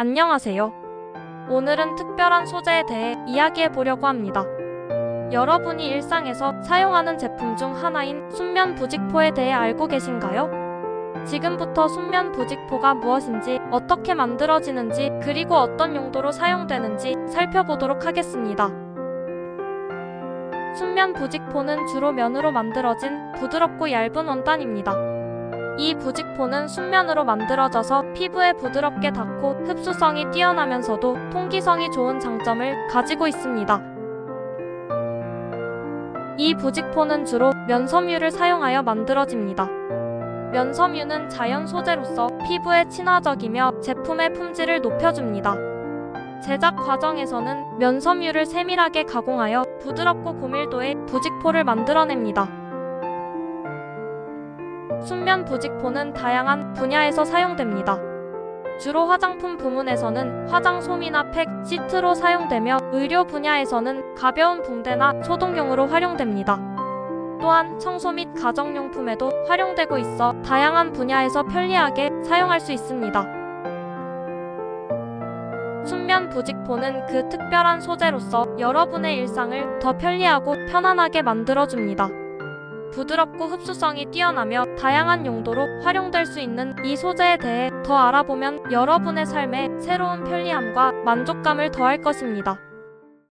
안녕하세요. 오늘은 특별한 소재에 대해 이야기해 보려고 합니다. 여러분이 일상에서 사용하는 제품 중 하나인 순면 부직포에 대해 알고 계신가요? 지금부터 순면 부직포가 무엇인지, 어떻게 만들어지는지, 그리고 어떤 용도로 사용되는지 살펴보도록 하겠습니다. 순면 부직포는 주로 면으로 만들어진 부드럽고 얇은 원단입니다. 이 부직포는 순면으로 만들어져서 피부에 부드럽게 닿고 흡수성이 뛰어나면서도 통기성이 좋은 장점을 가지고 있습니다. 이 부직포는 주로 면섬유를 사용하여 만들어집니다. 면섬유는 자연 소재로서 피부에 친화적이며 제품의 품질을 높여줍니다. 제작 과정에서는 면섬유를 세밀하게 가공하여 부드럽고 고밀도의 부직포를 만들어냅니다. 순면 부직포는 다양한 분야에서 사용됩니다. 주로 화장품 부문에서는 화장 솜이나 팩, 시트로 사용되며 의료 분야에서는 가벼운 붕대나 소독용으로 활용됩니다. 또한 청소 및 가정용품에도 활용되고 있어 다양한 분야에서 편리하게 사용할 수 있습니다. 순면 부직포는 그 특별한 소재로서 여러분의 일상을 더 편리하고 편안하게 만들어줍니다. 부드럽고 흡수성이 뛰어나며 다양한 용도로 활용될 수 있는 이 소재에 대해 더 알아보면 여러분의 삶에 새로운 편리함과 만족감을 더할 것입니다.